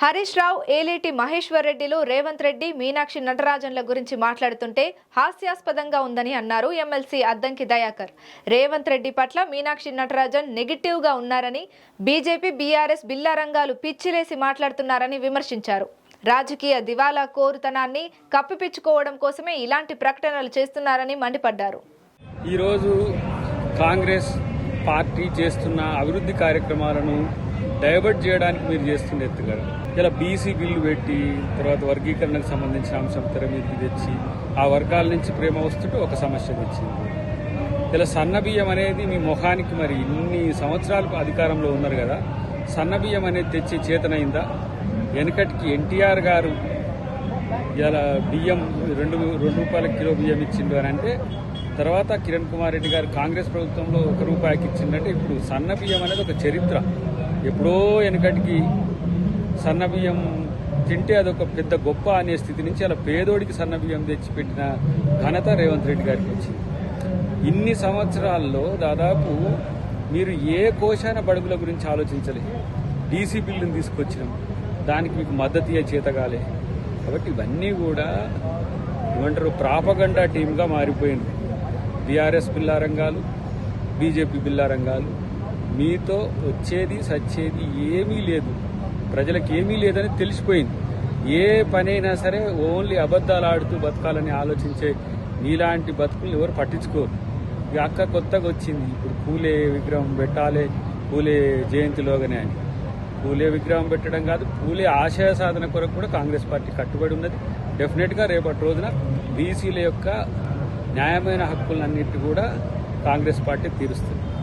హరీష్ రావు ఏలేటి మహేశ్వర్ రెడ్డిలు రేవంత్ రెడ్డి మీనాక్షి నటరాజన్ల గురించి మాట్లాడుతుంటే హాస్యాస్పదంగా ఉందని అన్నారు ఎమ్మెల్సీ అద్దంకి దయాకర్. రేవంత్ రెడ్డి పట్ల మీనాక్షి నటరాజన్ నెగిటివ్గా ఉన్నారని బీజేపీ బీఆర్ఎస్ బిల్లారంగాలు పిచ్చిలేసి మాట్లాడుతున్నారని విమర్శించారు. రాజకీయ దివాలా కోరుతనాన్ని కప్పిపించుకోవడం కోసమే ఇలాంటి ప్రకటనలు చేస్తున్నారని మండిపడ్డారు. ఈరోజు కాంగ్రెస్ పార్టీ చేస్తున్న అభివృద్ధి కార్యక్రమాలను డైవర్ట్ చేయడానికి మీరు చేస్తుండే ఎత్తుగడ ఇలా బీసీ బిల్లు పెట్టి తర్వాత వర్గీకరణకు సంబంధించిన అంశం తెర మీదకి తెచ్చి ఆ వర్గాల నుంచి ప్రేమ వస్తుంటే ఒక సమస్య తెచ్చింది. ఇలా సన్న బియ్యం అనేది మీ మొహానికి మరి ఇన్ని సంవత్సరాలకు అధికారంలో ఉన్నారు కదా సన్న బియ్యం అనేది తెచ్చి చేతనైందా? వెనకటికి ఎన్టీఆర్ గారు ఇలా బియ్యం రెండు రెండు రూపాయల కిలో బియ్యం ఇచ్చిండు అని అంటే తర్వాత కిరణ్ కుమార్ రెడ్డి గారు కాంగ్రెస్ ప్రభుత్వంలో ఒక రూపాయికి ఇచ్చిండంటే ఇప్పుడు సన్న బియ్యం అనేది ఒక చరిత్ర. ఎప్పుడో వెనకటికి సన్న బియ్యం తింటే అదొక పెద్ద గొప్ప అనే స్థితి నుంచి అలా పేదోడికి సన్నబియ్యం తెచ్చిపెట్టిన ఘనత రేవంత్ రెడ్డి గారికి వచ్చింది. ఇన్ని సంవత్సరాల్లో దాదాపు మీరు ఏ కోశాన బడుగుల గురించి ఆలోచించలేదు డీసీ బిల్లుని తీసుకొచ్చినాం. దానికి మీకు మద్దతు ఇయ్య చేతగాలే కాబట్టి ఇవన్నీ కూడా ఏమంటారు ప్రాపగండా టీమ్గా మారిపోయింది. బీఆర్ఎస్ బిల్లారంగాలు బీజేపీ బిల్లారంగాలు మీతో వచ్చేది సచ్చేది ఏమీ లేదు. ప్రజలకు ఏమీ లేదని తెలిసిపోయింది. ఏ పనైనా సరే ఓన్లీ అబద్ధాలు ఆడుతూ బతకాలని ఆలోచించే మీలాంటి బతుకులు ఎవరు పట్టించుకోరు. ఇక అక్క కొత్తగా వచ్చింది. ఇప్పుడు పూలే విగ్రహం పెట్టాలి పూలే జయంతిలోగానే అని. పూలే విగ్రహం పెట్టడం కాదు పూలే ఆశయ సాధన కొరకు కూడా కాంగ్రెస్ పార్టీ కట్టుబడి ఉన్నది. డెఫినెట్గా రేపటి రోజున బీసీల యొక్క న్యాయమైన హక్కులన్నిటి కూడా కాంగ్రెస్ పార్టీ తీరుస్తుంది.